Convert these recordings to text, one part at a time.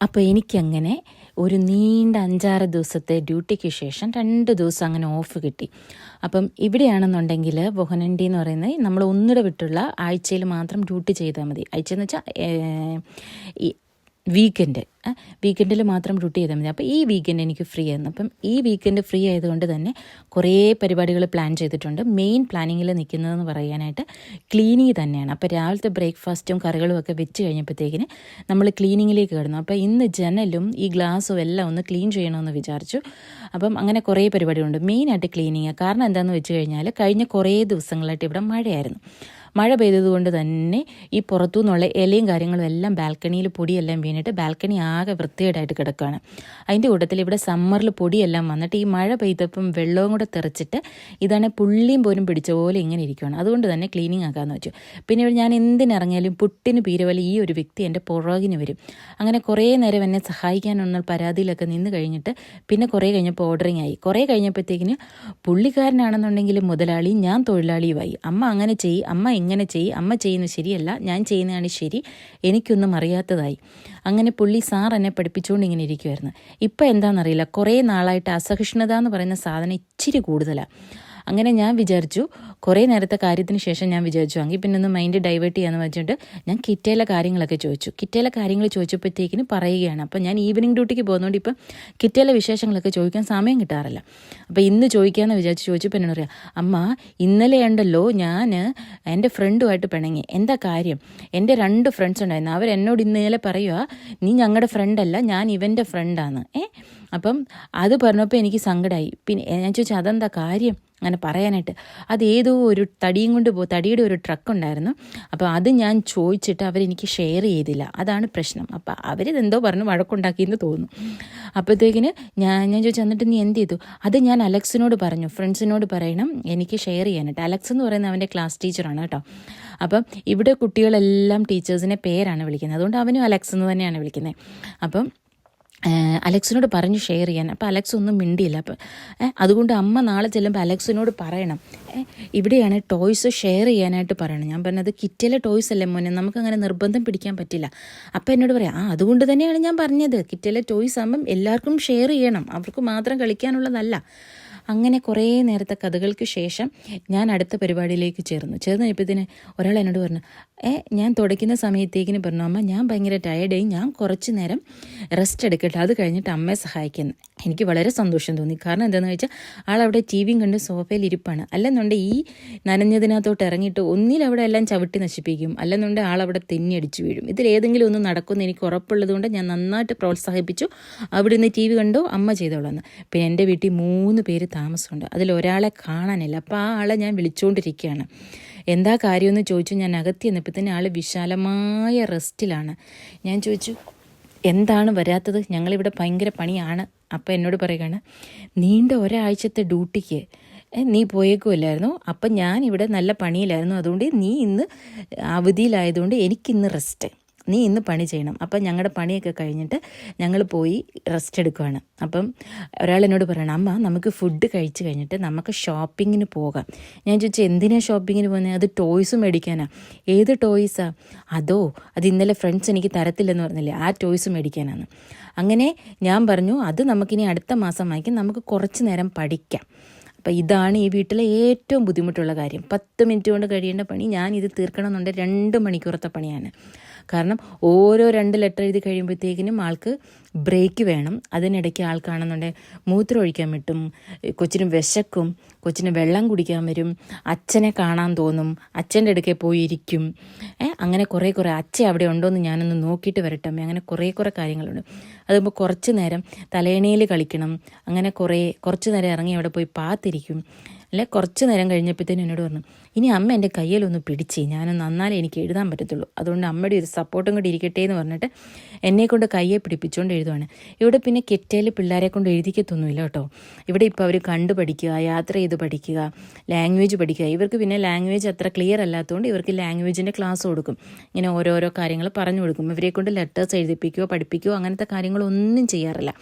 അപ്പോൾ എനിക്കങ്ങനെ ഒരു നീണ്ട അഞ്ചാറ് ദിവസത്തെ ഡ്യൂട്ടിക്ക് ശേഷം രണ്ട് ദിവസം അങ്ങനെ ഓഫ് കിട്ടി. അപ്പം ഇവിടെയാണെന്നുണ്ടെങ്കിൽ ബൊഹനണ്ടി എന്ന് പറയുന്നത് നമ്മൾ ഒന്നിട വിട്ടുള്ള ആഴ്ചയിൽ മാത്രം ഡ്യൂട്ടി ചെയ്താൽ മതി. ആഴ്ച എന്ന് വെച്ചാൽ വീക്കെൻഡ് വീക്കെൻഡിൽ മാത്രം ഡ്യൂട്ടി ചെയ്താൽ മതി. അപ്പോൾ ഈ വീക്കെൻഡ് എനിക്ക് ഫ്രീ ആയിരുന്നു. അപ്പം ഈ വീക്കെൻഡ് ഫ്രീ ആയതുകൊണ്ട് തന്നെ കുറേ പരിപാടികൾ പ്ലാൻ ചെയ്തിട്ടുണ്ട്. മെയിൻ പ്ലാനിങ്ങിൽ നിൽക്കുന്നതെന്ന് പറയാനായിട്ട് ക്ലീനിങ് തന്നെയാണ്. അപ്പോൾ രാവിലത്തെ ബ്രേക്ക്ഫാസ്റ്റും കറികളും ഒക്കെ വെച്ച് കഴിഞ്ഞപ്പോഴത്തേക്കിന് നമ്മൾ ക്ലീനിങ്ങിലേക്ക് കിടന്നു. അപ്പോൾ ഇന്ന് ജനലും ഈ ഗ്ലാസ്സും എല്ലാം ഒന്ന് ക്ലീൻ ചെയ്യണമെന്ന് വിചാരിച്ചു. അപ്പം അങ്ങനെ കുറേ പരിപാടികളുണ്ട്. മെയിനായിട്ട് ക്ലീനിങ് കാരണം എന്താണെന്ന് വെച്ച് കഴിഞ്ഞാൽ കഴിഞ്ഞ കുറേ ദിവസങ്ങളായിട്ട് ഇവിടെ മഴയായിരുന്നു. മഴ പെയ്തതുകൊണ്ട് തന്നെ ഈ പുറത്തു നിന്നുള്ള ഇലയും കാര്യങ്ങളും എല്ലാം ബാൽക്കണിയിൽ പൊടിയെല്ലാം വീണിട്ട് ബാൽക്കണി ആകെ വൃത്തികേടായിട്ട് കിടക്കുകയാണ്. അതിന്റെ കൂട്ടത്തിൽ ഇവിടെ സമ്മറിൽ പൊടിയെല്ലാം വന്നിട്ട് ഈ മഴ പെയ്തപ്പം വെള്ളവും കൂടെ തെറിച്ചിട്ട് ഇതാണ് പുള്ളിയും പോലും പിടിച്ച പോലെ ഇങ്ങനെ ഇരിക്കുകയാണ്. അതുകൊണ്ട് തന്നെ ക്ലീനിങ് ആക്കാമെന്ന് വെച്ചു. പിന്നെ ഞാൻ എന്തിനിറങ്ങിയാലും പുട്ടിന് പീരവലി ഈ ഒരു വ്യക്തി എന്റെ പുറകിന് വരും. അങ്ങനെ കുറേ നേരം എന്നെ സഹായിക്കാനുള്ള പരാതിയിലൊക്കെ നിന്ന് കഴിഞ്ഞിട്ട് പിന്നെ കുറേ കഴിഞ്ഞപ്പോൾ ഓർഡറിങ് ആയി. കുറേ കഴിഞ്ഞപ്പോഴത്തേക്കിന് പുള്ളിക്കാരനാണെന്നുണ്ടെങ്കിൽ മുതലാളി ഞാൻ തൊഴിലാളിയുമായി. അമ്മ അങ്ങനെ ചെയ്യും അമ്മ ഇങ്ങനെ ചെയ്യ് അമ്മ ചെയ്യുന്നത് ശരിയല്ല ഞാൻ ചെയ്യുന്നതാണ് ശരി എനിക്കൊന്നും അറിയാത്തതായി. അങ്ങനെ പുള്ളി സാർ എന്നെ പഠിപ്പിച്ചുകൊണ്ട് ഇങ്ങനെ ഇരിക്കുമായിരുന്നു ഇപ്പം എന്താണെന്നറിയില്ല കുറേ നാളായിട്ട് അസഹിഷ്ണുത എന്ന് പറയുന്ന സാധനം ഇച്ചിരി കൂടുതലാണ് അങ്ങനെ ഞാൻ വിചാരിച്ചു കുറേ നേരത്തെ കാര്യത്തിന് ശേഷം ഞാൻ വിചാരിച്ചു എങ്കിൽ പിന്നെ ഒന്ന് മൈൻഡ് ഡൈവേർട്ട് ചെയ്യാന്ന് വെച്ചിട്ട് ഞാൻ കിറ്റയിലെ കാര്യങ്ങളൊക്കെ ചോദിച്ചു. കിറ്റയിലെ കാര്യങ്ങൾ ചോദിച്ചപ്പോഴത്തേക്കിന് പറയുകയാണ് അപ്പം ഞാൻ ഈവനിങ് ഡ്യൂട്ടിക്ക് പോകുന്നതുകൊണ്ട് ഇപ്പം കിറ്റയിലെ വിശേഷങ്ങളൊക്കെ ചോദിക്കാൻ സമയം കിട്ടാറില്ല. അപ്പോൾ ഇന്ന് ചോദിക്കാമെന്ന് വിചാരിച്ച് ചോദിച്ചപ്പോൾ എന്നോട് പറയാം അമ്മ ഇന്നലെ ഉണ്ടല്ലോ ഞാൻ എന്റെ ഫ്രണ്ടുമായിട്ട് പിണങ്ങി. എന്താ കാര്യം? എന്റെ രണ്ട് ഫ്രണ്ട്സ് ഉണ്ടായിരുന്നു. അവർ എന്നോട് ഇന്നലെ പറയുക നീ ഞങ്ങളുടെ ഫ്രണ്ടല്ല ഞാൻ ഇവന്റെ ഫ്രണ്ടാണ് ഏ? അപ്പം അത് പറഞ്ഞപ്പോൾ എനിക്ക് സങ്കടമായി പിന്നെ ഞാൻ ചോദിച്ചു അതെന്താ കാര്യം? അങ്ങനെ പറയാനായിട്ട്. അത് ഏതോ ഒരു തടിയും കൊണ്ട് പോ തടിയുടെ ഒരു ട്രക്ക് ഉണ്ടായിരുന്നു. അപ്പോൾ അത് ഞാൻ ചോദിച്ചിട്ട് അവരെനിക്ക് ഷെയർ ചെയ്തില്ല. അതാണ് പ്രശ്നം. അപ്പോൾ അവരിതെന്തോ പറഞ്ഞു വഴക്കുണ്ടാക്കിയെന്ന് തോന്നുന്നു. അപ്പോഴത്തേക്കിന് ഞാൻ ഞാൻ ചോദിച്ചു എന്നിട്ട് നീ എന്ത് ചെയ്തു? അത് ഞാൻ അലക്സിനോട് പറഞ്ഞു. ഫ്രണ്ട്സിനോട് പറയണം എനിക്ക് ഷെയർ ചെയ്യാനായിട്ട്. അലക്സ് എന്ന് പറയുന്നത് അവന്റെ ക്ലാസ് ടീച്ചറാണ് കേട്ടോ. അപ്പം ഇവിടെ കുട്ടികളെല്ലാം ടീച്ചേഴ്സിനെ പേരാണ് വിളിക്കുന്നത്. അതുകൊണ്ട് അവനും അലക്സ് എന്ന് തന്നെയാണ് വിളിക്കുന്നത്. അപ്പം അലക്സിനോട് പറഞ്ഞു ഷെയർ ചെയ്യാൻ. അപ്പോൾ അലക്സ് ഒന്നും മിണ്ടിയില്ല. അപ്പം അതുകൊണ്ട് അമ്മ നാളെ ചെല്ലുമ്പോൾ അലക്സിനോട് പറയണം. ഇവിടെയാണ് ടോയ്സ് ഷെയർ ചെയ്യാനായിട്ട് പറയണം ഞാൻ പറഞ്ഞത് കിറ്റിലെ ടോയ്സ് അല്ലേ മോനെ? നമുക്കങ്ങനെ നിർബന്ധം പിടിക്കാൻ പറ്റില്ല. അപ്പം എന്നോട് പറയാം ആ അതുകൊണ്ട് തന്നെയാണ് ഞാൻ പറഞ്ഞത്. കിറ്റിലെ ടോയ്സ് ആകുമ്പം എല്ലാവർക്കും ഷെയർ ചെയ്യണം. അവർക്ക് മാത്രം കളിക്കാനുള്ളതല്ല. അങ്ങനെ കുറേ നേരത്തെ കഥകൾക്ക് ശേഷം ഞാൻ അടുത്ത പരിപാടിയിലേക്ക് ചേർന്നു. ചേർന്ന് കഴിഞ്ഞപ്പോഴത്തേന് ഒരാൾ എന്നോട് പറഞ്ഞു ഏ ഞാൻ തുടയ്ക്കുന്ന സമയത്തേക്കിന് പറഞ്ഞു അമ്മ ഞാൻ ഭയങ്കര ടയർഡായി ഞാൻ കുറച്ച് നേരം റെസ്റ്റ് എടുക്കട്ടെ അത് കഴിഞ്ഞിട്ട് അമ്മയെ സഹായിക്കുന്നു എനിക്ക് വളരെ സന്തോഷം തോന്നി. കാരണം എന്താണെന്ന് വെച്ചാൽ ആൾ അവിടെ ടി വിയും കണ്ട് സോഫയിൽ ഇരിപ്പാണ്. അല്ലെന്നുണ്ട് ഈ നനഞ്ഞതിനകത്തോട്ട് ഇറങ്ങിയിട്ട് ഒന്നിലവിടെ എല്ലാം ചവിട്ടി നശിപ്പിക്കും. അല്ലെന്നുണ്ടെങ്കിൽ ആൾ അവിടെ തെന്നി അടിച്ചു വീഴും. ഇതിലേതെങ്കിലും ഒന്ന് നടക്കുമെന്ന് എനിക്ക് ഉറപ്പുള്ളതുകൊണ്ട് ഞാൻ നന്നായിട്ട് പ്രോത്സാഹിപ്പിച്ചു. അവിടെ നിന്ന് ടി വി കണ്ടോ അമ്മ ചെയ്തോളാന്ന്. പിന്നെ എന്റെ വീട്ടിൽ മൂന്ന് പേര് താമസമുണ്ട്. അതിലൊരാളെ കാണാനില്ല. അപ്പോൾ ആ ആളെ ഞാൻ വിളിച്ചുകൊണ്ടിരിക്കുകയാണ് എന്താ കാര്യമെന്ന് ചോദിച്ചു ഞാൻ അകത്തി എന്നപ്പോൾ തന്നെ ആൾ വിശാലമായ റെസ്റ്റിലാണ്. ഞാൻ ചോദിച്ചു എന്താണ് വരാത്തത്? ഞങ്ങളിവിടെ ഭയങ്കര പണിയാണ്. അപ്പം എന്നോട് പറയുകയാണ് നീണ്ട ഒരാഴ്ചത്തെ ഡ്യൂട്ടിക്ക് നീ പോയേക്കുമല്ലായിരുന്നു അപ്പം ഞാൻ ഇവിടെ നല്ല പണിയിലായിരുന്നു. അതുകൊണ്ട് നീ ഇന്ന് അവധിയിലായതുകൊണ്ട് എനിക്കിന്ന് റെസ്റ്റ്. നീ ഇന്ന് പണി ചെയ്യണം. അപ്പം ഞങ്ങളുടെ പണിയൊക്കെ കഴിഞ്ഞിട്ട് ഞങ്ങൾ പോയി റെസ്റ്റ് എടുക്കുകയാണ് അപ്പം ഒരാൾ എന്നോട് പറയണം അമ്മ നമുക്ക് ഫുഡ് കഴിച്ച് കഴിഞ്ഞിട്ട് നമുക്ക് ഷോപ്പിങ്ങിന് പോകാം. ഞാൻ ചോദിച്ചു എന്തിനാണ് ഷോപ്പിങ്ങിന് പോകുന്നത് അത് ടോയ്സ് മേടിക്കാനാണ് ഏത് ടോയ്സാ അതോ അത് ഇന്നലെ ഫ്രണ്ട്സ് എനിക്ക് തരത്തില്ലെന്ന് പറഞ്ഞില്ലേ ആ ടോയ്സ് മേടിക്കാനാണ് അങ്ങനെ ഞാൻ പറഞ്ഞു അത് നമുക്കിനി അടുത്ത മാസം വാങ്ങിക്കും നമുക്ക് കുറച്ച് നേരം പഠിക്കാം. അപ്പം ഇതാണ് ഈ വീട്ടിലെ ഏറ്റവും ബുദ്ധിമുട്ടുള്ള കാര്യം. പത്ത് മിനിറ്റ് കൊണ്ട് കഴിയേണ്ട പണി ഞാൻ ഇത് തീർക്കണമെന്നുണ്ടെങ്കിൽ രണ്ട് മണിക്കൂറത്തെ പണിയാണ്. കാരണം ഓരോ രണ്ട് ലെറ്റർ എഴുതി കഴിയുമ്പോഴത്തേക്കിനും ആൾക്ക് ബ്രേക്ക് വേണം. അതിനിടയ്ക്ക് ആൾക്കാണെന്നുണ്ടെങ്കിൽ മൂത്രം ഒഴിക്കാൻ പറ്റും. കൊച്ചിന് വിശക്കും. കൊച്ചിന് വെള്ളം കുടിക്കാൻ വരും. അച്ഛനെ കാണാൻ തോന്നും. അച്ഛന്റെ അടുക്കെ പോയി ഇരിക്കും അങ്ങനെ കുറേ കുറേ അച്ഛൻ അവിടെ ഉണ്ടോയെന്ന് ഞാനൊന്ന് നോക്കിയിട്ട് വരട്ടെ അങ്ങനെ കുറേ കുറേ കാര്യങ്ങളുണ്ട്. അതുമ്പോൾ കുറച്ച് നേരം തലേണയിൽ കളിക്കണം. അങ്ങനെ കുറേ കുറച്ച് നേരം ഇറങ്ങി അവിടെ പോയി പാത്തിരിക്കും. അല്ലെ കുറച്ച് നേരം കഴിഞ്ഞപ്പോഴത്തേനും എന്നോട് പറഞ്ഞു ഇനി അമ്മ എന്റെ കയ്യിലൊന്ന് പിടിച്ച് ഞാൻ നന്നാലേ എനിക്ക് എഴുതാൻ പറ്റത്തുള്ളൂ. അതുകൊണ്ട് അമ്മയുടെ ഒരു സപ്പോർട്ടും കൂടി ഇരിക്കട്ടെ എന്ന് പറഞ്ഞിട്ട് എന്നെക്കൊണ്ട് കയ്യെ പിടിപ്പിച്ചുകൊണ്ട് എഴുതുവാണ്. ഇവിടെ പിന്നെ കെറ്റയിൽ പിള്ളേരെ കൊണ്ട് എഴുതിക്കത്തൊന്നുമില്ല കേട്ടോ. ഇവിടെ ഇപ്പോൾ അവർ കണ്ടു പഠിക്കുക യാത്ര ചെയ്ത് പഠിക്കുക ലാംഗ്വേജ് പഠിക്കുക. ഇവർക്ക് പിന്നെ ലാംഗ്വേജ് അത്ര ക്ലിയർ അല്ലാത്തതുകൊണ്ട് ഇവർക്ക് ലാംഗ്വേജിന്റെ ക്ലാസ് കൊടുക്കും. ഇങ്ങനെ ഓരോരോ കാര്യങ്ങൾ പറഞ്ഞു കൊടുക്കും. ഇവരെ കൊണ്ട് ലെറ്റേഴ്സ് എഴുതിപ്പിക്കുകയോ പഠിപ്പിക്കുകയോ അങ്ങനത്തെ കാര്യങ്ങളൊന്നും ചെയ്യാറില്ല.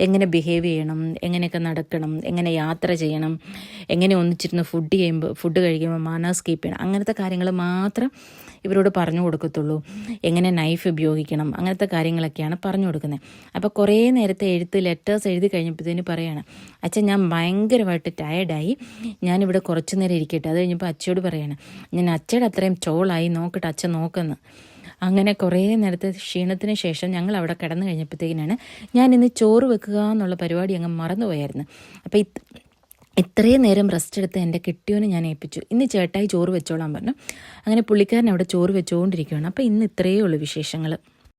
എങ്ങനെ ബിഹേവ് ചെയ്യണം എങ്ങനെയൊക്കെ നടക്കണം എങ്ങനെ യാത്ര ചെയ്യണം എങ്ങനെ ഒന്നിച്ചിരുന്ന് ഫുഡ് ചെയ്യുമ്പോൾ ഫുഡ് കഴിക്കുമ്പോൾ മാനേഴ്സ് കീപ്പ് ചെയ്യണം. അങ്ങനത്തെ കാര്യങ്ങൾ മാത്രം ഇവരോട് പറഞ്ഞു കൊടുക്കത്തുള്ളൂ. എങ്ങനെ നൈഫ് ഉപയോഗിക്കണം അങ്ങനത്തെ കാര്യങ്ങളൊക്കെയാണ് പറഞ്ഞു കൊടുക്കുന്നത്. അപ്പോൾ കുറേ നേരത്തെ എഴുത്ത് ലെറ്റേഴ്സ് എഴുതി കഴിഞ്ഞപ്പോഴത്തേന് പറയാണ് അച്ഛൻ ഞാൻ ഭയങ്കരമായിട്ട് ടയർഡായി ഞാനിവിടെ കുറച്ച് നേരം ഇരിക്കട്ടെ. അത് കഴിഞ്ഞപ്പോൾ അച്ഛയോട് പറയാണ് ഞാൻ അച്ഛയുടെ അത്രയും ചോളായി നോക്കട്ടെ അച്ഛൻ നോക്കുന്നു. അങ്ങനെ കുറേ നേരത്തെ ക്ഷീണത്തിന് ശേഷം ഞങ്ങൾ അവിടെ കിടന്നു കഴിഞ്ഞപ്പോഴത്തേക്കിനാണ് ഞാൻ ഇന്ന് ചോറ് വെക്കുക എന്നുള്ള പരിപാടി അങ്ങ് മറന്നുപോയായിരുന്നു. അപ്പോൾ ഇത് ഇത്രയും നേരം റെസ്റ്റ് എടുത്ത് എന്റെ കെട്ടിയോനെ ഞാൻ ഏൽപ്പിച്ചു. ഇന്ന് ചേട്ടായി ചോറ് വെച്ചോളാൻ പറഞ്ഞു. അങ്ങനെ പുള്ളിക്കാരൻ അവിടെ ചോറ് വെച്ചുകൊണ്ടിരിക്കുകയാണ് അപ്പോൾ ഇന്ന് ഇത്രയേ ഉള്ളൂ വിശേഷങ്ങൾ